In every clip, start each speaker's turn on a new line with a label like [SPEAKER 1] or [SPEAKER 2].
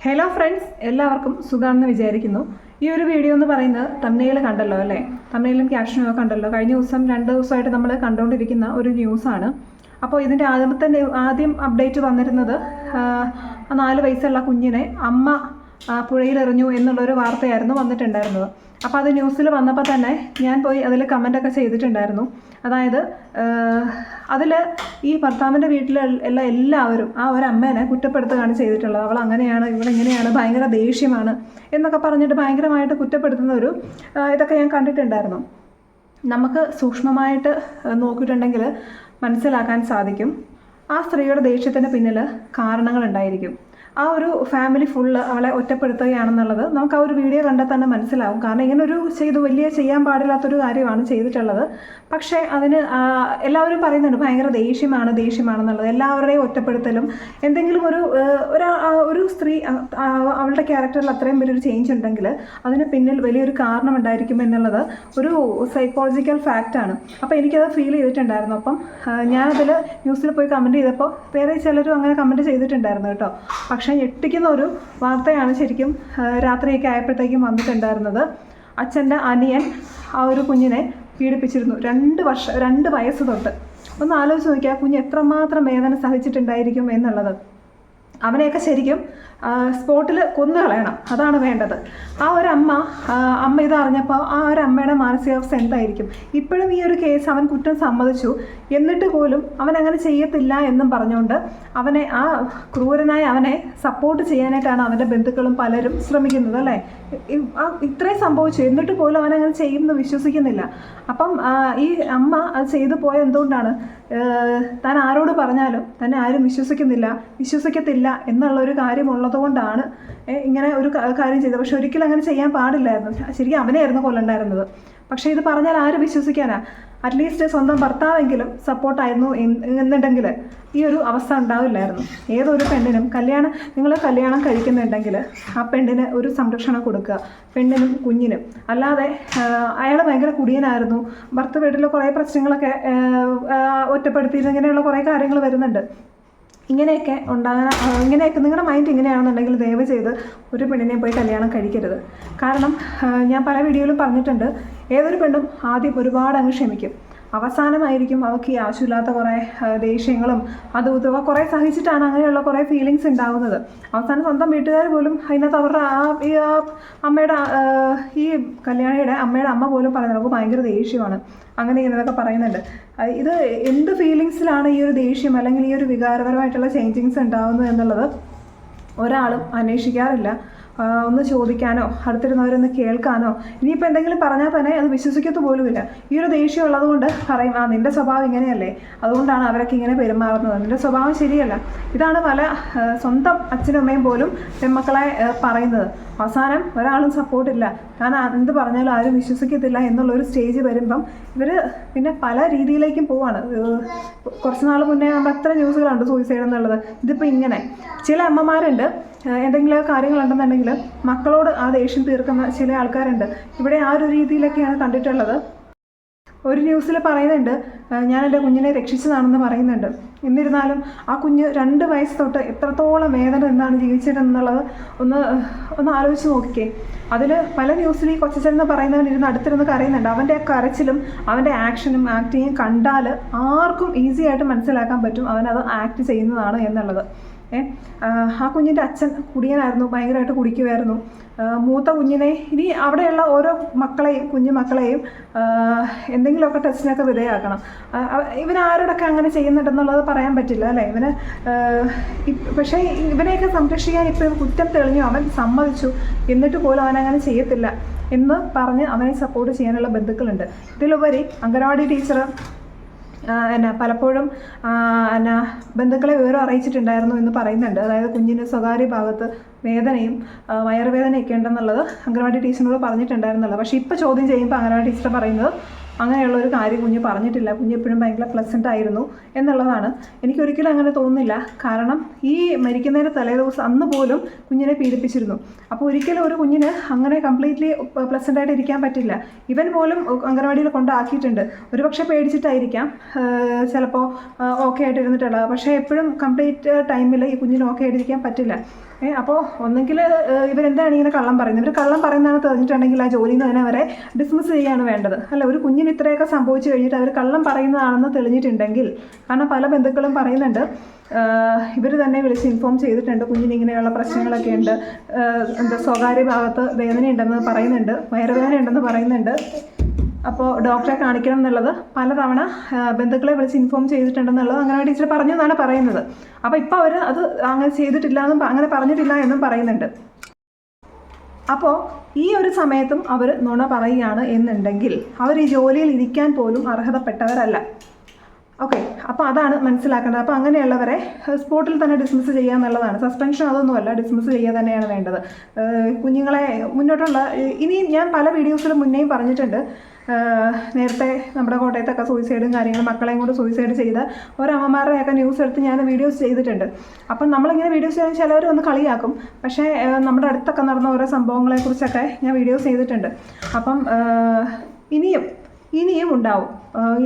[SPEAKER 1] Hello friends എല്ലാവർക്കും സുഖമാണെന്ന് വിചാരിക്കുന്നു. ഈ ഒരു വീഡിയോ എന്ന് പറയുന്നത് തമ്മനയിൽ കണ്ടല്ലോ അല്ലേ? തമ്മനയിലും ക്യാപ്ഷനും കണ്ടല്ലോ. കഴിഞ്ഞ ദിവസം രണ്ട് ദിവസമായിട്ട് നമ്മൾ കണ്ടുകൊണ്ടിരിക്കുന്ന ഒരു ന്യൂസാണ് അപ്പോൾ ഇതിന്റെ ആദ്യമത്തെ ന്യൂ- ആദ്യം അപ്ഡേറ്റ് വന്നിരുന്നത് നാല് വയസ്സുള്ള കുഞ്ഞിനെ അമ്മ പുഴയിലെറിഞ്ഞു എന്നുള്ളൊരു വാർത്തയായിരുന്നു വന്നിട്ടുണ്ടായിരുന്നത്. അപ്പോൾ അത് ന്യൂസിൽ വന്നപ്പോൾ തന്നെ ഞാൻ പോയി അതിൽ കമന്റൊക്കെ ചെയ്തിട്ടുണ്ടായിരുന്നു. അതായത് അതിൽ ഈ ഭർത്താവിന്റെ വീട്ടിലുള്ള എല്ലാവരും ആ ഒരു അമ്മേനെ കുറ്റപ്പെടുത്തുകയാണ് ചെയ്തിട്ടുള്ളത്. അവൾ അങ്ങനെയാണ് ഇവിടെ ഇങ്ങനെയാണ് ഭയങ്കര ദേഷ്യമാണ് എന്നൊക്കെ പറഞ്ഞിട്ട് ഭയങ്കരമായിട്ട് കുറ്റപ്പെടുത്തുന്ന ഒരു ഇതൊക്കെ ഞാൻ കണ്ടിട്ടുണ്ടായിരുന്നു. നമുക്ക് സൂക്ഷ്മമായിട്ട് നോക്കിയിട്ടുണ്ടെങ്കിൽ മനസ്സിലാക്കാൻ സാധിക്കും. ആ സ്ത്രീയുടെ ദേഷ്യത്തിന് പിന്നിൽ കാരണങ്ങളുണ്ടായിരിക്കും ആ ഒരു ഫാമിലി ഫുള്ള് അവളെ ഒറ്റപ്പെടുത്തുകയാണെന്നുള്ളത് നമുക്ക് ആ ഒരു വീഡിയോ കണ്ടാൽ തന്നെ മനസ്സിലാവും. കാരണം ഇങ്ങനൊരു ചെയ്ത് വലിയ ചെയ്യാൻ പാടില്ലാത്തൊരു കാര്യമാണ് ചെയ്തിട്ടുള്ളത്. പക്ഷേ അതിന് എല്ലാവരും പറയുന്നുണ്ട് ഭയങ്കര ദേഷ്യമാണ് ദേഷ്യമാണെന്നുള്ളത്. എല്ലാവരുടെയും ഒറ്റപ്പെടുത്തലും എന്തെങ്കിലും ഒരു ഒരാ ഒരു സ്ത്രീ അവളുടെ ക്യാരക്ടറിൽ അത്രയും വലിയൊരു ചേഞ്ച് ഉണ്ടെങ്കിൽ അതിന് പിന്നിൽ വലിയൊരു കാരണം ഉണ്ടായിരിക്കും എന്നുള്ളത് ഒരു സൈക്കോളജിക്കൽ ഫാക്റ്റാണ് അപ്പോൾ എനിക്കത് ഫീൽ ചെയ്തിട്ടുണ്ടായിരുന്നു. അപ്പം ഞാനതിൽ ന്യൂസിൽ പോയി കമന്റ് ചെയ്തപ്പോൾ വേറെ ചിലരും അങ്ങനെ കമന്റ് ചെയ്തിട്ടുണ്ടായിരുന്നു കേട്ടോ. പക്ഷേ ഞെട്ടിക്കുന്ന ഒരു വാർത്തയാണ് ശരിക്കും രാത്രിയൊക്കെ ആയപ്പോഴത്തേക്കും വന്നിട്ടുണ്ടായിരുന്നത്. അച്ഛന്റെ അനിയൻ ആ ഒരു കുഞ്ഞിനെ പീഡിപ്പിച്ചിരുന്നു രണ്ട് വർഷം രണ്ട് വയസ്സ് തൊട്ട്. ഒന്ന് ആലോചിച്ച് നോക്കിയാൽ കുഞ്ഞ് എത്രമാത്രം വേദന സഹിച്ചിട്ടുണ്ടായിരിക്കും എന്നുള്ളത്. അവനെയൊക്കെ ശരിക്കും സ്പോട്ടിൽ കൊന്നു കളയണം. അതാണ് വേണ്ടത്. ആ ഒരു അമ്മ അമ്മ ഇത് അറിഞ്ഞപ്പോൾ ആ ഒരു അമ്മയുടെ മാനസികാവസ്ഥ എന്തായിരിക്കും? ഇപ്പോഴും ഈ ഒരു കേസ് അവൻ കുറ്റം സമ്മതിച്ചു. എന്നിട്ട് പോലും അവൻ അങ്ങനെ ചെയ്യത്തില്ല എന്നും പറഞ്ഞുകൊണ്ട് അവനെ ആ ക്രൂരനായ അവനെ സപ്പോർട്ട് ചെയ്യാനായിട്ടാണ് അവന്റെ ബന്ധുക്കളും പലരും ശ്രമിക്കുന്നത് അല്ലേ? ഇത്രയും സംഭവിച്ചു. എന്നിട്ട് പോലും അവൻ അങ്ങനെ ചെയ്യുമെന്ന് വിശ്വസിക്കുന്നില്ല. അപ്പം ഈ അമ്മ അത് ചെയ്തു പോയ എന്തുകൊണ്ടാണ്? താൻ ആരോട് പറഞ്ഞാലും തന്നെ ആരും വിശ്വസിക്കുന്നില്ല വിശ്വസിക്കത്തില്ല എന്നുള്ള ഒരു കാര്യം ഉള്ളതുകൊണ്ടാണ് ഇങ്ങനെ ഒരു കാര്യം ചെയ്തത്. പക്ഷെ ഒരിക്കലും അങ്ങനെ ചെയ്യാൻ പാടില്ലായിരുന്നു. ശരിക്കും അവനെയായിരുന്നു കൊല്ലണ്ടായിരുന്നത് പക്ഷേ ഇത് പറഞ്ഞാൽ ആര് വിശ്വസിക്കാനാ. അറ്റ്ലീസ്റ്റ് സ്വന്തം ഭർത്താവെങ്കിലും സപ്പോർട്ടായിരുന്നു എന്നുണ്ടെങ്കിൽ ഈ ഒരു അവസ്ഥ ഉണ്ടാവില്ലായിരുന്നു. ഏതൊരു പെണ്ണിനും കല്യാണം നിങ്ങൾ കല്യാണം കഴിക്കുന്നുണ്ടെങ്കിൽ ആ പെണ്ണിന് ഒരു സംരക്ഷണം കൊടുക്കുക. പെണ്ണിനും കുഞ്ഞിനും. അല്ലാതെ അയാൾ ഭയങ്കര കുടിയനായിരുന്നു. ഭർത്ത വീട്ടിൽ കുറേ പ്രശ്നങ്ങളൊക്കെ ഒറ്റപ്പെടുത്തി ഇങ്ങനെയുള്ള കുറേ കാര്യങ്ങൾ വരുന്നുണ്ട്. ഇങ്ങനെയൊക്കെ ഉണ്ടാകാൻ ഇങ്ങനെയൊക്കെ നിങ്ങളുടെ മൈൻഡ് ഇങ്ങനെയാണെന്നുണ്ടെങ്കിൽ ദയവ് ചെയ്ത് ഒരു പെണ്ണിനെ പോയി കല്യാണം കഴിക്കരുത്. കാരണം ഞാൻ പല വീഡിയോയിലും പറഞ്ഞിട്ടുണ്ട് ഏതൊരു പെണ്ണും ആദ്യം ഒരുപാട് അങ്ങ് ക്ഷമിക്കും. അവസാനമായിരിക്കും അവൾക്ക് ഈ ആവശ്യമില്ലാത്ത കുറേ ദേഷ്യങ്ങളും അതും ഇതും കുറേ സഹിച്ചിട്ടാണ് അങ്ങനെയുള്ള കുറേ ഫീലിങ്സ് ഉണ്ടാകുന്നത് അവസാനം സ്വന്തം വീട്ടുകാർ പോലും അതിനകത്ത് അവരുടെ ആ ഈ അമ്മയുടെ ഈ കല്യാണിയുടെ അമ്മയുടെ അമ്മ പോലും പറയുന്നത് നമുക്ക് ഭയങ്കര ദേഷ്യമാണ്. അങ്ങനെ ഇങ്ങനെയൊക്കെ പറയുന്നുണ്ട്. ഇത് എന്ത് ഫീലിങ്സിലാണ് ഈ ഒരു ദേഷ്യം അല്ലെങ്കിൽ ഈ ഒരു വികാരപരമായിട്ടുള്ള ചേഞ്ചിങ്സ് ഉണ്ടാകുന്നത് എന്നുള്ളത് ഒരാളും അന്വേഷിക്കാറില്ല. ഒന്ന് ചോദിക്കാനോ അടുത്തിരുന്നവരൊന്ന് കേൾക്കാനോ ഇനിയിപ്പോൾ എന്തെങ്കിലും പറഞ്ഞാൽ തന്നെ അത് വിശ്വസിക്കത്തു പോലുമില്ല. ഈ ഒരു ദേഷ്യം ഉള്ളതുകൊണ്ട് പറയും ആ നിന്റെ സ്വഭാവം ഇങ്ങനെയല്ലേ? അതുകൊണ്ടാണ് അവരൊക്കെ ഇങ്ങനെ പെരുമാറുന്നത്. നിന്റെ സ്വഭാവം ശരിയല്ല. ഇതാണ് പല സ്വന്തം അച്ഛനും അമ്മയും പോലും പെൺമക്കളെ പറയുന്നത്. അവസാനം ഒരാളും സപ്പോർട്ടില്ല കാരണം എന്ത് പറഞ്ഞാലും ആരും വിശ്വസിക്കത്തില്ല എന്നുള്ളൊരു സ്റ്റേജ് വരുമ്പം ഇവർ പിന്നെ പല രീതിയിലേക്കും പോവാണ്. കുറച്ച് നാൾ മുന്നേ നമ്മൾ എത്ര ന്യൂസുകളുണ്ട് സൂയിസൈഡ് എന്നുള്ളത്. ഇതിപ്പോൾ ഇങ്ങനെ. ചില അമ്മമാരുണ്ട് എന്തെങ്കിലും കാര്യങ്ങളുണ്ടെന്നുണ്ടെങ്കിൽ മക്കളോട് ആ ദേഷ്യം തീർക്കുന്ന ചില ആൾക്കാരുണ്ട്. ഇവിടെ ആ ഒരു രീതിയിലൊക്കെയാണ് കണ്ടിട്ടുള്ളത്. ഒരു ന്യൂസിൽ പറയുന്നുണ്ട് ഞാൻ എന്റെ കുഞ്ഞിനെ രക്ഷിച്ചതാണെന്ന് പറയുന്നുണ്ട്. എന്നിരുന്നാലും ആ കുഞ്ഞ് രണ്ട് വയസ്സ് തൊട്ട് എത്രത്തോളം വേദന എന്താണ് ജീവിച്ചിരുന്നുള്ളത് ഒന്ന് ഒന്ന് ആലോചിച്ച് നോക്കിക്കേ. അതിൽ പല ന്യൂസിലും ഈ കൊച്ചച്ചെന്ന് പറയുന്നവൻ ഇരുന്ന് അടുത്തിരുന്ന് കരയുന്നുണ്ട്. അവന്റെ ആ കരച്ചിലും അവന്റെ ആക്ഷനും ആക്ടിങ്ങും കണ്ടാൽ ആർക്കും ഈസി ആയിട്ട് മനസ്സിലാക്കാൻ പറ്റും അവനത് ആക്ട് ചെയ്യുന്നതാണ് എന്നുള്ളത്. ആ കുഞ്ഞിന്റെ അച്ഛൻ കുടിയനായിരുന്നു ഭയങ്കരമായിട്ട് കുടിക്കുമായിരുന്നു. മൂത്ത കുഞ്ഞിനെ ഇനി അവിടെയുള്ള ഓരോ മക്കളെയും കുഞ്ഞു മക്കളെയും എന്തെങ്കിലുമൊക്കെ ടെസ്റ്റിനൊക്കെ വിധേയമാക്കണം ഇവനാരോടൊക്കെ അങ്ങനെ ചെയ്യുന്നുണ്ടെന്നുള്ളത് പറയാൻ പറ്റില്ല അല്ലേ? ഇവന് പക്ഷേ ഇവനെയൊക്കെ സംരക്ഷിക്കാൻ ഇപ്പോൾ കുറ്റം തെളിഞ്ഞു. അവൻ സമ്മതിച്ചു. എന്നിട്ട് പോലും അവൻ അങ്ങനെ ചെയ്യത്തില്ല എന്ന് പറഞ്ഞ് അവനെ സപ്പോർട്ട് ചെയ്യാനുള്ള ബന്ധുക്കളുണ്ട്. ഇതിലുപരി അംഗനവാടി ടീച്ചർ എന്നാ പലപ്പോഴും എന്നാ ബന്ധുക്കളെ വിവരം അറിയിച്ചിട്ടുണ്ടായിരുന്നു എന്ന് പറയുന്നുണ്ട്. അതായത് കുഞ്ഞിന് സ്വകാര്യ ഭാഗത്ത് വേദനയും വയറുവേദനയൊക്കെ ഉണ്ടെന്നുള്ളത് അംഗനവാടി ടീച്ചറിനോട് പറഞ്ഞിട്ടുണ്ടായിരുന്നല്ലോ. പക്ഷേ ഇപ്പോൾ ചോദ്യം ചെയ്യുമ്പോൾ അംഗനവാടി ടീച്ചർ പറയുന്നത് അങ്ങനെയുള്ള ഒരു കാര്യം കുഞ്ഞ് പറഞ്ഞിട്ടില്ല. കുഞ്ഞ് എപ്പോഴും ഭയങ്കര പ്ലസന്റ് ആയിരുന്നു എന്നുള്ളതാണ്. എനിക്കൊരിക്കലും അങ്ങനെ തോന്നുന്നില്ല. കാരണം ഈ മരിക്കുന്നതിന്റെ തലേദിവസം അന്ന് പോലും കുഞ്ഞിനെ പീഡിപ്പിച്ചിരുന്നു. അപ്പോൾ ഒരിക്കലും ഒരു കുഞ്ഞിന് അങ്ങനെ കംപ്ലീറ്റ്ലി പ്ലസന്റ് ആയിട്ട് ഇരിക്കാൻ പറ്റില്ല. ഇവൻ പോലും അംഗനവാടിയിൽ കൊണ്ടാക്കിയിട്ടുണ്ട്. ഒരുപക്ഷെ പേടിച്ചിട്ടായിരിക്കാം. ചിലപ്പോൾ ഓക്കെ ആയിട്ട് ഇരുന്നിട്ടുള്ളത് പക്ഷേ എപ്പോഴും കംപ്ലീറ്റ് ടൈമിൽ ഈ കുഞ്ഞിന് ഓക്കെ ആയിട്ടിരിക്കാൻ പറ്റില്ല. ഏ അപ്പോൾ ഒന്നെങ്കിൽ ഇവരെന്താണ് ഇങ്ങനെ കള്ളം പറയുന്നത്? ഇവർ കള്ളം പറയുന്നതാണ് തെളിഞ്ഞിട്ടുണ്ടെങ്കിൽ ആ ജോലിയിൽ നിന്ന് തന്നെ അവരെ ഡിസ്മിസ് ചെയ്യാണ് വേണ്ടത്. അല്ല ഒരു കുഞ്ഞിന് ഇത്രയൊക്കെ സംഭവിച്ചു കഴിഞ്ഞിട്ട് അവർ കള്ളം പറയുന്നതാണെന്ന് തെളിഞ്ഞിട്ടുണ്ടെങ്കിൽ കാരണം പല ബന്ധുക്കളും പറയുന്നുണ്ട് ഇവർ തന്നെ വിളിച്ച് ഇൻഫോം ചെയ്തിട്ടുണ്ട് കുഞ്ഞിന് ഇങ്ങനെയുള്ള പ്രശ്നങ്ങളൊക്കെ ഉണ്ട് എന്താ സ്വകാര്യ ഭാഗത്ത് വേദനയുണ്ടെന്ന് പറയുന്നുണ്ട് വയറുവേദന ഉണ്ടെന്ന് പറയുന്നുണ്ട്. അപ്പോൾ ഡോക്ടറെ കാണിക്കണം എന്നുള്ളത് പലതവണ ബന്ധുക്കളെ വിളിച്ച് ഇൻഫോം ചെയ്തിട്ടുണ്ടെന്നുള്ളത് അങ്ങനെ ടീച്ചർ പറഞ്ഞു എന്നാണ് പറയുന്നത്. അപ്പോൾ ഇപ്പോൾ അവർ അത് അങ്ങനെ ചെയ്തിട്ടില്ല എന്നും അങ്ങനെ പറഞ്ഞിട്ടില്ല എന്നും പറയുന്നുണ്ട്. അപ്പോൾ ഈ ഒരു സമയത്തും അവർ നുണ പറയുകയാണ് എന്നുണ്ടെങ്കിൽ അവർ ഈ ജോലിയിൽ ഇരിക്കാൻ പോലും അർഹതപ്പെട്ടവരല്ല. ഓക്കെ അപ്പോൾ അതാണ് മനസ്സിലാക്കേണ്ടത്. അപ്പോൾ അങ്ങനെയുള്ളവരെ സ്പോട്ടിൽ തന്നെ ഡിസ്മിസ് ചെയ്യുക എന്നുള്ളതാണ്. സസ്പെൻഷൻ അതൊന്നുമല്ല ഡിസ്മിസ് ചെയ്യുക തന്നെയാണ് വേണ്ടത്. കുഞ്ഞുങ്ങളെ മുന്നോട്ടുള്ള ഇനിയും ഞാൻ പല വീഡിയോസിലും മുന്നേയും പറഞ്ഞിട്ടുണ്ട്. നേരത്തെ നമ്മുടെ കോട്ടയത്തൊക്കെ സൂയിസൈഡും കാര്യങ്ങളും മക്കളെയും കൊണ്ട് സൂയിസൈഡ് ചെയ്ത ഒരമ്മമാരുടെയൊക്കെ ന്യൂസ് എടുത്ത് ഞാൻ വീഡിയോസ് ചെയ്തിട്ടുണ്ട്. അപ്പം നമ്മളിങ്ങനെ വീഡിയോസ് ചെയ്യാൻ ചിലവർ ഒന്ന് കളിയാക്കും. പക്ഷേ നമ്മുടെ അടുത്തൊക്കെ നടന്ന ഓരോ സംഭവങ്ങളെക്കുറിച്ചൊക്കെ ഞാൻ വീഡിയോസ് ചെയ്തിട്ടുണ്ട്. അപ്പം ഇനിയും ഇനിയും ഉണ്ടാവും.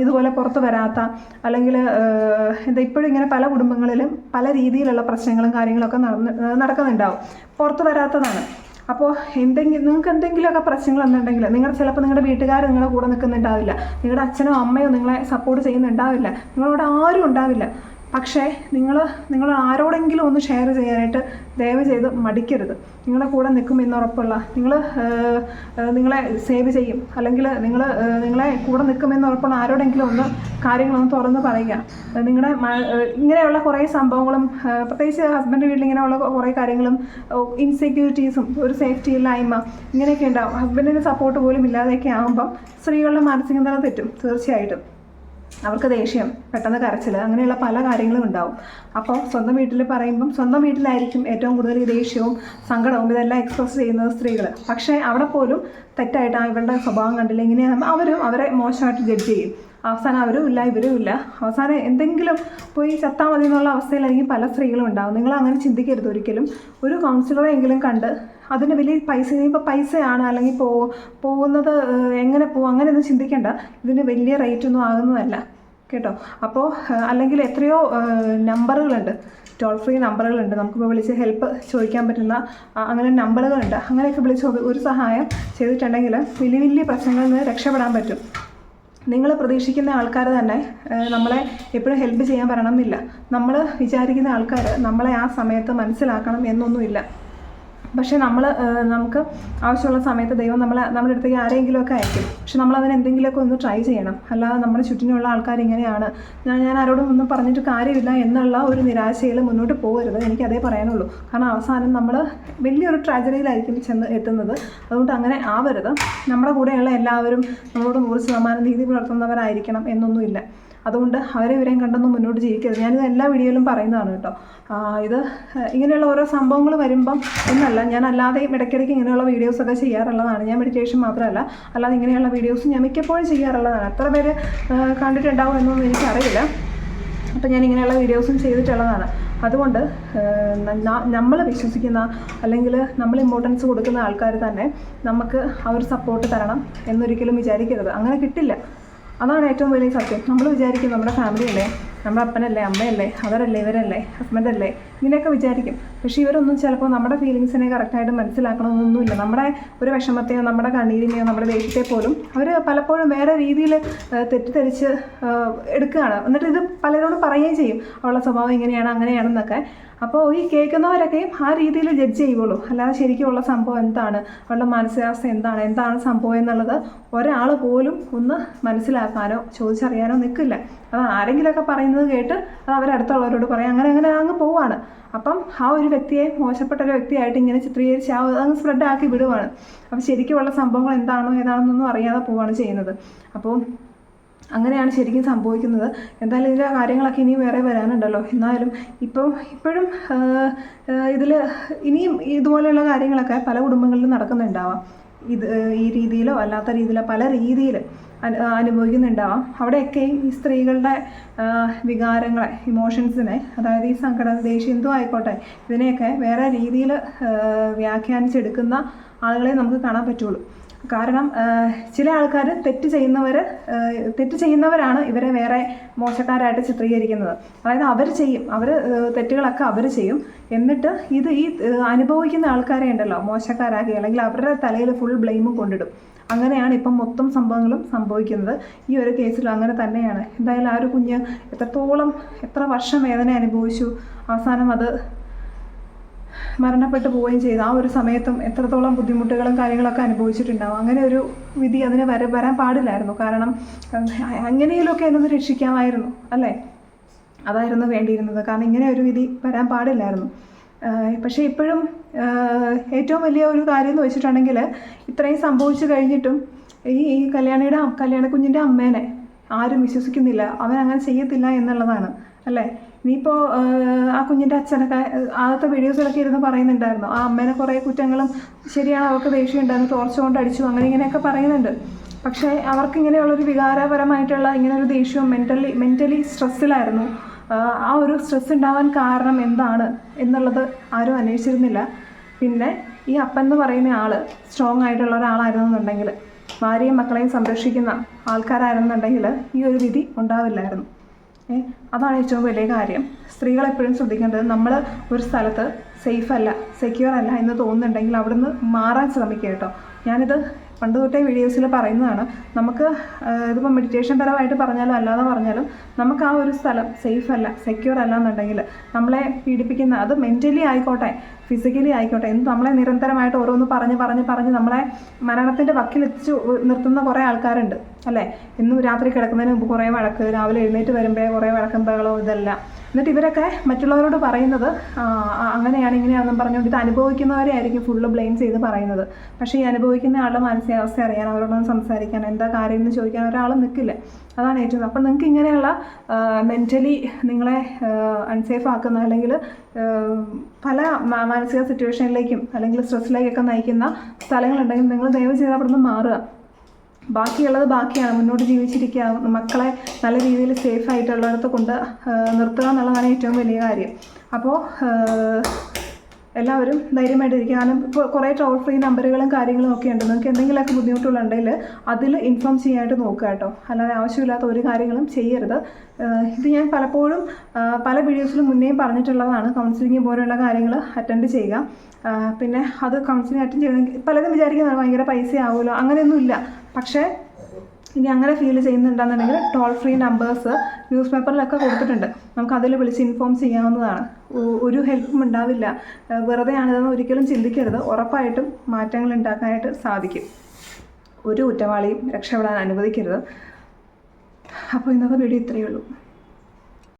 [SPEAKER 1] ഇതുപോലെ പുറത്ത് വരാത്ത അല്ലെങ്കിൽ എന്താ ഇപ്പോഴും ഇങ്ങനെ പല കുടുംബങ്ങളിലും പല രീതിയിലുള്ള പ്രശ്നങ്ങളും കാര്യങ്ങളൊക്കെ നടന്ന് നടക്കുന്നുണ്ടാവും. പുറത്ത് വരാത്തതാണ്. അപ്പോൾ എന്തെങ്കിലും നിങ്ങൾക്ക് എന്തെങ്കിലുമൊക്കെ പ്രശ്നങ്ങൾ എന്നുണ്ടെങ്കിൽ നിങ്ങൾ ചിലപ്പോൾ നിങ്ങളുടെ വീട്ടുകാർ നിങ്ങളുടെ കൂടെ നിൽക്കുന്നുണ്ടാവില്ല നിങ്ങളുടെ അച്ഛനോ അമ്മയോ നിങ്ങളെ സപ്പോർട്ട് ചെയ്യുന്നുണ്ടാവില്ല. നിങ്ങളോട് ആരും ഉണ്ടാവില്ല. പക്ഷേ നിങ്ങൾ നിങ്ങൾ ആരോടെങ്കിലും ഒന്ന് ഷെയർ ചെയ്യാനായിട്ട് ദയവ് ചെയ്ത് മടിക്കരുത്. നിങ്ങളുടെ കൂടെ നിൽക്കും എന്നുറപ്പുള്ള നിങ്ങൾ നിങ്ങളെ സേവ് ചെയ്യും. അല്ലെങ്കിൽ നിങ്ങൾ നിങ്ങളെ കൂടെ നിൽക്കുമെന്ന് ഉറപ്പുള്ള ആരോടെങ്കിലും ഒന്ന് കാര്യങ്ങളൊന്ന് തുറന്ന് പറയുക. നിങ്ങളുടെ ഇങ്ങനെയുള്ള കുറേ സംഭവങ്ങളും പ്രത്യേകിച്ച് ഹസ്ബൻഡ് വീട്ടിൽ ഇങ്ങനെയുള്ള കുറേ കാര്യങ്ങളും ഇൻസെക്യൂരിറ്റീസും ഒരു സേഫ്റ്റി ഇല്ലായ്മ ഇങ്ങനെയൊക്കെ ഉണ്ടാവും. ഹസ്ബൻഡിന് സപ്പോർട്ട് പോലും ഇല്ലാതെയൊക്കെ ആകുമ്പം സ്ത്രീകളുടെ മാനസിക നില തെറ്റും തീർച്ചയായിട്ടും. അവർക്ക് ദേഷ്യം പെട്ടെന്ന് കരച്ചിൽ അങ്ങനെയുള്ള പല കാര്യങ്ങളും ഉണ്ടാവും. അപ്പോൾ സ്വന്തം വീട്ടിൽ പറയുമ്പം സ്വന്തം വീട്ടിലായിരിക്കും ഏറ്റവും കൂടുതൽ ഈ ദേഷ്യവും സങ്കടവും ഇതെല്ലാം എക്സ്പ്രസ് ചെയ്യുന്നത് സ്ത്രീകൾ പക്ഷേ അവിടെ പോലും തെറ്റായിട്ട് ഇവരുടെ സ്വഭാവം കണ്ടില്ല. ഇങ്ങനെയാകുമ്പോൾ അവരും അവരെ മോശമായിട്ട് ജഡ്ജ് ചെയ്യും. അവസാനം അവരും ഇല്ല ഇവരും ഇല്ല. അവസാനം എന്തെങ്കിലും പോയി ചത്താൽ മതി എന്നുള്ള അവസ്ഥയിലായിരിക്കും പല സ്ത്രീകളും ഉണ്ടാവും നിങ്ങൾ അങ്ങനെ ചിന്തിക്കരുത് ഒരിക്കലും. ഒരു കൗൺസിലറെ എങ്കിലും കണ്ട് അതിന് വലിയ പൈസ ഇപ്പോൾ പൈസയാണ് അല്ലെങ്കിൽ പോ പോകുന്നത് എങ്ങനെ പോകും അങ്ങനെയൊന്നും ചിന്തിക്കേണ്ട. ഇതിന് വലിയ റേറ്റ് ഒന്നും ആകുന്നതല്ല. കേട്ടോ? അപ്പോൾ അല്ലെങ്കിൽ എത്രയോ നമ്പറുകളുണ്ട്. Toll free നമ്പറുകളുണ്ട്. നമുക്കിപ്പോൾ വിളിച്ച് ഹെൽപ്പ് ചോദിക്കാൻ പറ്റുന്ന അങ്ങനെ നമ്പറുകളുണ്ട്. അങ്ങനെയൊക്കെ വിളിച്ച് ഒരു- സഹായം ചെയ്തിട്ടുണ്ടെങ്കിൽ വലിയ വലിയ പ്രശ്നങ്ങളിൽ നിന്ന് രക്ഷപ്പെടാൻ പറ്റും. നിങ്ങൾ പ്രതീക്ഷിക്കുന്ന ആൾക്കാർ തന്നെ നമ്മളെ എപ്പോഴും ഹെൽപ്പ് ചെയ്യാൻ വരണം എന്നില്ല നമ്മൾ വിചാരിക്കുന്ന ആൾക്കാർ നമ്മളെ ആ സമയത്ത് മനസ്സിലാക്കണം എന്നൊന്നുമില്ല. പക്ഷേ നമ്മൾ നമുക്ക് ആവശ്യമുള്ള സമയത്ത് ദൈവം നമ്മൾ നമ്മുടെ അടുത്തേക്ക് ആരെങ്കിലുമൊക്കെ അയക്കും. പക്ഷെ നമ്മൾ അതിന് എന്തെങ്കിലുമൊക്കെ ഒന്ന് ട്രൈ ചെയ്യണം. അല്ലാതെ നമ്മുടെ ചുറ്റിനുള്ള ആൾക്കാർ ഇങ്ങനെയാണ്. ഞാൻ ഞാൻ ആരോടും ഒന്നും പറഞ്ഞിട്ട് കാര്യമില്ല എന്നുള്ള ഒരു നിരാശയിൽ മുന്നോട്ട് പോകരുത്. എനിക്ക് അതേ പറയാനുള്ളൂ. കാരണം അവസാനം നമ്മൾ വലിയൊരു ട്രാജഡിയിലായിരിക്കും ചെന്ന് എത്തുന്നത്. അതുകൊണ്ട് അങ്ങനെ ആവരുത്. നമ്മുടെ കൂടെയുള്ള എല്ലാവരും നമ്മളോട് നൂറ് ശതമാനം നീതി പുലർത്തുന്നവരായിരിക്കണം എന്നൊന്നുമില്ല. അതുകൊണ്ട് അവരെ ഇവരെയും കണ്ടൊന്നും മുന്നോട്ട് ജീവിക്കരുത്. ഞാനിത് എല്ലാ വീഡിയോയിലും പറയുന്നതാണ് കേട്ടോ. ഇത് ഇങ്ങനെയുള്ള ഓരോ സംഭവങ്ങൾ വരുമ്പം ഒന്നല്ല ഞാൻ അല്ലാതെയും ഇടയ്ക്കിടയ്ക്ക് ഇങ്ങനെയുള്ള വീഡിയോസൊക്കെ ചെയ്യാറുള്ളതാണ്. ഞാൻ മെഡിറ്റേഷൻ മാത്രമല്ല അല്ലാതെ ഇങ്ങനെയുള്ള വീഡിയോസ് ഞാൻ മിക്കപ്പോഴും ചെയ്യാറുള്ളതാണ്. എത്ര പേര് കണ്ടിട്ടുണ്ടാവും എന്നൊന്നും എനിക്കറിയില്ല. അപ്പം ഞാൻ ഇങ്ങനെയുള്ള വീഡിയോസും ചെയ്തിട്ടുള്ളതാണ്. അതുകൊണ്ട് നമ്മൾ വിശ്വസിക്കുന്ന അല്ലെങ്കിൽ നമ്മൾ ഇമ്പോർട്ടൻസ് കൊടുക്കുന്ന ആൾക്കാർ തന്നെ നമുക്ക് അവർ സപ്പോർട്ട് തരണം എന്നൊരിക്കലും വിചാരിക്കരുത്. അങ്ങനെ കിട്ടില്ല. അതാണ് ഏറ്റവും വലിയ സത്യം. നമ്മൾ വിചാരിക്കും നമ്മുടെ ഫാമിലി അല്ലേ? നമ്മുടെ അപ്പനല്ലേ? അമ്മയല്ലേ? അവരല്ലേ? ഇവരല്ലേ? ഹസ്ബൻഡല്ലേ? ഇങ്ങനെയൊക്കെ വിചാരിക്കും. പക്ഷേ ഇവരൊന്നും ചിലപ്പോൾ നമ്മുടെ ഫീലിങ്സിനെ കറക്റ്റായിട്ട് മനസ്സിലാക്കണമെന്നൊന്നുമില്ല നമ്മുടെ ഒരു വിഷമത്തെയോ നമ്മുടെ കണ്ണീരിനെയോ നമ്മുടെ ദേഷ്യത്തെ പോലും അവർ പലപ്പോഴും വേറെ രീതിയിൽ തെറ്റിദ്ധരിച്ച് എടുക്കുകയാണ്. എന്നിട്ട് ഇത് പലരോടും പറയുകയും ചെയ്യും. അവളുടെ സ്വഭാവം ഇങ്ങനെയാണ് അങ്ങനെയാണെന്നൊക്കെ. അപ്പോൾ ഈ കേൾക്കുന്നവരൊക്കെയും ആ രീതിയിൽ ജഡ്ജ് ചെയ്യുള്ളൂ അല്ലാതെ ശരിക്കുമുള്ള സംഭവം എന്താണ്? അവരുടെ മാനസികാവസ്ഥ എന്താണ്? എന്താണ് സംഭവം എന്നുള്ളത് ഒരാൾ പോലും ഒന്ന് മനസ്സിലാക്കാനോ ചോദിച്ചറിയാനോ നിൽക്കില്ല. അത് ആരെങ്കിലുമൊക്കെ പറയുന്നത് കേട്ട് അത് അവരടുത്തുള്ളവരോട് പറയും. അങ്ങനെ അങ്ങനെ അങ്ങ് പോവാണ്. അപ്പം ആ ഒരു വ്യക്തിയെ മോശപ്പെട്ട ഒരു വ്യക്തിയായിട്ട് ഇങ്ങനെ ചിത്രീകരിച്ച് ആ അങ്ങ് സ്പ്രെഡ് ആക്കി വിടുവാണ്. അപ്പം ശരിക്കുമുള്ള സംഭവങ്ങൾ എന്താണോ ഏതാണെന്നൊന്നും അറിയാതെ പോവാണ് ചെയ്യുന്നത്. അപ്പോൾ അങ്ങനെയാണ് ശരിക്കും സംഭവിക്കുന്നത്. എന്തായാലും ഇതിന്റെ കാര്യങ്ങളൊക്കെ ഇനിയും വേറെ വരാനുണ്ടല്ലോ. എന്നാലും ഇപ്പം ഇപ്പോഴും ഇതിൽ ഇനിയും ഇതുപോലെയുള്ള കാര്യങ്ങളൊക്കെ പല കുടുംബങ്ങളിലും നടക്കുന്നുണ്ടാവാം. ഇത് ഈ രീതിയിലോ അല്ലാത്ത രീതിയിലോ പല രീതിയിൽ അനുഭവിക്കുന്നുണ്ടാവാം. അവിടെയൊക്കെ ഈ സ്ത്രീകളുടെ വികാരങ്ങളെ ഇമോഷൻസിനെ അതായത് ഈ സങ്കടം ദേഷ്യം എന്തോ ആയിക്കോട്ടെ ഇതിനെയൊക്കെ വേറെ രീതിയിൽ വ്യാഖ്യാനിച്ചെടുക്കുന്ന ആളുകളെ നമുക്ക് കാണാൻ പറ്റുള്ളൂ. കാരണം ചില ആൾക്കാർ തെറ്റ് ചെയ്യുന്നവർ തെറ്റ് ചെയ്യുന്നവരാണ് ഇവരെ വേറെ മോശക്കാരായിട്ട് ചിത്രീകരിക്കുന്നത്. അതായത് അവർ ചെയ്യും അവർ തെറ്റുകളൊക്കെ അവർ ചെയ്യും. എന്നിട്ട് ഇത് ഈ അനുഭവിക്കുന്ന ആൾക്കാരെ ഉണ്ടല്ലോ മോശക്കാരാക്കി അല്ലെങ്കിൽ അവരുടെ തലയിൽ ഫുൾ ബ്ലെയിമും കൊണ്ടിടും. അങ്ങനെയാണ് ഇപ്പം മൊത്തം സംഭവങ്ങളും സംഭവിക്കുന്നത്. ഈ ഒരു കേസിലും അങ്ങനെ തന്നെയാണ്. എന്തായാലും ആ ഒരു കുഞ്ഞ് എത്രത്തോളം എത്ര വർഷം വേദന അനുഭവിച്ചു. അവസാനം അത് മരണപ്പെട്ടു പോവുകയും ചെയ്ത്. ആ ഒരു സമയത്തും എത്രത്തോളം ബുദ്ധിമുട്ടുകളും കാര്യങ്ങളൊക്കെ അനുഭവിച്ചിട്ടുണ്ടാവും. അങ്ങനെ ഒരു വിധി അതിന് വര വരാൻ പാടില്ലായിരുന്നു. കാരണം അങ്ങനെയിലൊക്കെ എന്നൊന്ന് രക്ഷിക്കാമായിരുന്നു അല്ലേ? അതായിരുന്നു വേണ്ടിയിരുന്നത്. കാരണം ഇങ്ങനെ ഒരു വിധി വരാൻ പാടില്ലായിരുന്നു. പക്ഷേ ഇപ്പോഴും ഏറ്റവും വലിയ ഒരു കാര്യം എന്ന് വെച്ചിട്ടുണ്ടെങ്കിൽ ഇത്രയും സംഭവിച്ചു കഴിഞ്ഞിട്ടും ഈ ഈ കല്യാണിയുടെ കല്യാണ കുഞ്ഞിന്റെ അമ്മേനെ ആരും വിശ്വസിക്കുന്നില്ല. അവൻ അങ്ങനെ ചെയ്യത്തില്ല എന്നുള്ളതാണ് അല്ലേ? ഇനിയിപ്പോൾ ആ കുഞ്ഞിന്റെ അച്ഛനൊക്കെ ആദ്യത്തെ വീഡിയോസിലൊക്കെ ഇരുന്ന് പറയുന്നുണ്ടായിരുന്നു ആ അമ്മേനെ കുറേ കുറ്റങ്ങളും ശരിയാണ് അവർക്ക് ദേഷ്യം ഉണ്ടായിരുന്നു ടോർച്ച് കൊണ്ട് അടിച്ചു അങ്ങനെ ഇങ്ങനെയൊക്കെ പറയുന്നുണ്ട്. പക്ഷേ അവർക്ക് ഇങ്ങനെയുള്ളൊരു വികാരപരമായിട്ടുള്ള ഇങ്ങനെ ഒരു ദേഷ്യവും മെന്റലി മെന്റലി സ്ട്രെസ്സിലായിരുന്നു ആ ഒരു സ്ട്രെസ് ഉണ്ടാവാൻ കാരണം എന്താണ് എന്നുള്ളത് ആരും അന്വേഷിച്ചിരുന്നില്ല. പിന്നെ ഈ അപ്പൻ എന്ന് പറയുന്ന ആൾ സ്ട്രോങ് ആയിട്ടുള്ള ഒരാളായിരുന്നുണ്ടെങ്കിൽ ഭാര്യയും മക്കളെയും സംരക്ഷിക്കുന്ന ആൾക്കാരായിരുന്നുണ്ടെങ്കിൽ ഈ ഒരു വിധി ഉണ്ടാവില്ലായിരുന്നു. അതാണ് ഏറ്റവും വലിയ കാര്യം. സ്ത്രീകൾ എപ്പോഴും ശ്രദ്ധിക്കേണ്ടത് നമ്മൾ ഒരു സ്ഥലത്ത് സേഫ് അല്ല സെക്യൂർ അല്ല എന്ന് തോന്നുന്നുണ്ടെങ്കിൽ അവിടുന്ന് മാറാൻ ശ്രമിക്കുക കേട്ടോ. ഞാനിത് പണ്ട് തൊട്ടേ വീഡിയോസിൽ പറയുന്നതാണ്. നമുക്ക് ഇതിപ്പോൾ മെഡിറ്റേഷൻ പരമായിട്ട് പറഞ്ഞാലും അല്ലാതെ പറഞ്ഞാലും നമുക്ക് ആ ഒരു സ്ഥലം സേഫ് അല്ല സെക്യൂർ അല്ല എന്നുണ്ടെങ്കിൽ നമ്മളെ പീഡിപ്പിക്കുന്ന അത് മെന്റലി ആയിക്കോട്ടെ ഫിസിക്കലി ആയിക്കോട്ടെ എന്ത് നമ്മളെ നിരന്തരമായിട്ട് ഓരോന്ന് പറഞ്ഞ് പറഞ്ഞ് പറഞ്ഞ് നമ്മളെ മരണത്തിന്റെ വക്കിലെത്തിച്ച് നിർത്തുന്ന കുറേ ആൾക്കാരുണ്ട് അല്ലേ? എന്നും രാത്രി കിടക്കുന്നതിന് മുമ്പ് കുറേ വഴക്ക് രാവിലെ എഴുന്നേറ്റ് വരുമ്പോഴേ കുറേ വഴക്കും ബഹളവും ഇതെല്ലാം. എന്നിട്ട് ഇവരൊക്കെ മറ്റുള്ളവരോട് പറയുന്നത് അങ്ങനെയാണ് ഇങ്ങനെയാണെന്നും പറഞ്ഞുകൊണ്ട് ഇത് അനുഭവിക്കുന്നവരെ ആയിരിക്കും ഫുള്ള് ബ്ലെയിം ചെയ്ത് പറയുന്നത്. പക്ഷേ ഈ അനുഭവിക്കുന്ന ആളുടെ മാനസികാവസ്ഥ അറിയാൻ അവരോടൊന്ന് സംസാരിക്കാൻ എന്താ കാര്യം എന്ന് ചോദിക്കാൻ ഒരാളും നിൽക്കില്ല അതാണ് ഏറ്റവും അപ്പം നിങ്ങൾക്ക് ഇങ്ങനെയുള്ള മെന്റലി നിങ്ങളെ അൺസേഫ് ആക്കുന്ന അല്ലെങ്കിൽ പല മാനസിക സിറ്റുവേഷനിലേക്കും അല്ലെങ്കിൽ സ്ട്രെസ്സിലേക്കൊക്കെ നയിക്കുന്ന സ്ഥലങ്ങളുണ്ടെങ്കിൽ നിങ്ങൾ ദയവ് ചെയ്ത് അവിടെ നിന്ന് മാറുക. ബാക്കിയുള്ളത് ബാക്കിയാണ്. മുന്നോട്ട് ജീവിച്ചിരിക്കുക മക്കളെ നല്ല രീതിയിൽ സേഫ് ആയിട്ടുള്ളിടത്ത് കൊണ്ട് നിർത്തുക എന്നുള്ളതാണ് ഏറ്റവും വലിയ കാര്യം. അപ്പോൾ എല്ലാവരും ധൈര്യമായിട്ടിരിക്കുക കാരണം ഇപ്പോൾ കുറേ ടോൾ ഫ്രീ നമ്പറുകളും കാര്യങ്ങളും ഒക്കെ ഉണ്ട്. നിങ്ങൾക്ക് എന്തെങ്കിലുമൊക്കെ ബുദ്ധിമുട്ടുകളുണ്ടെങ്കിൽ അതിൽ ഇൻഫോം ചെയ്യാനായിട്ട് നോക്കുക കേട്ടോ. അല്ലാതെ ആവശ്യമില്ലാത്ത ഒരു കാര്യങ്ങളും ചെയ്യരുത്. ഇത് ഞാൻ പലപ്പോഴും പല വീഡിയോസിലും മുന്നേയും പറഞ്ഞിട്ടുള്ളതാണ്. കൗൺസിലിംഗ് പോലെയുള്ള കാര്യങ്ങൾ അറ്റൻഡ് ചെയ്യുക. പിന്നെ അത് കൗൺസിലിംഗ് അറ്റൻഡ് ചെയ്യണമെങ്കിൽ പലരും വിചാരിക്കുന്നതാണ് ഭയങ്കര പൈസ ആവുമല്ലോ അങ്ങനെയൊന്നുമില്ല. പക്ഷേ ഇനി അങ്ങനെ ഫീൽ ചെയ്യുന്നുണ്ടെന്നുണ്ടെങ്കിൽ ടോൾ ഫ്രീ നമ്പേഴ്സ് ന്യൂസ് പേപ്പറിലൊക്കെ കൊടുത്തിട്ടുണ്ട്. നമുക്ക് അതിൽ വിളിച്ച് ഇൻഫോം ചെയ്യാവുന്നതാണ്. ഒരു ഹെൽപ്പും ഉണ്ടാവില്ല. വെറുതെ ആണിതെന്ന് ഒരിക്കലും ചിന്തിക്കരുത്. ഉറപ്പായിട്ടും മാറ്റങ്ങൾ ഉണ്ടാക്കാനായിട്ട് സാധിക്കും. ഒരു കുറ്റവാളിയും രക്ഷപ്പെടാൻ അനുവദിക്കരുത്. അപ്പോൾ ഇന്നത്തെ വീഡിയോ ഇത്രയേ ഉള്ളൂ.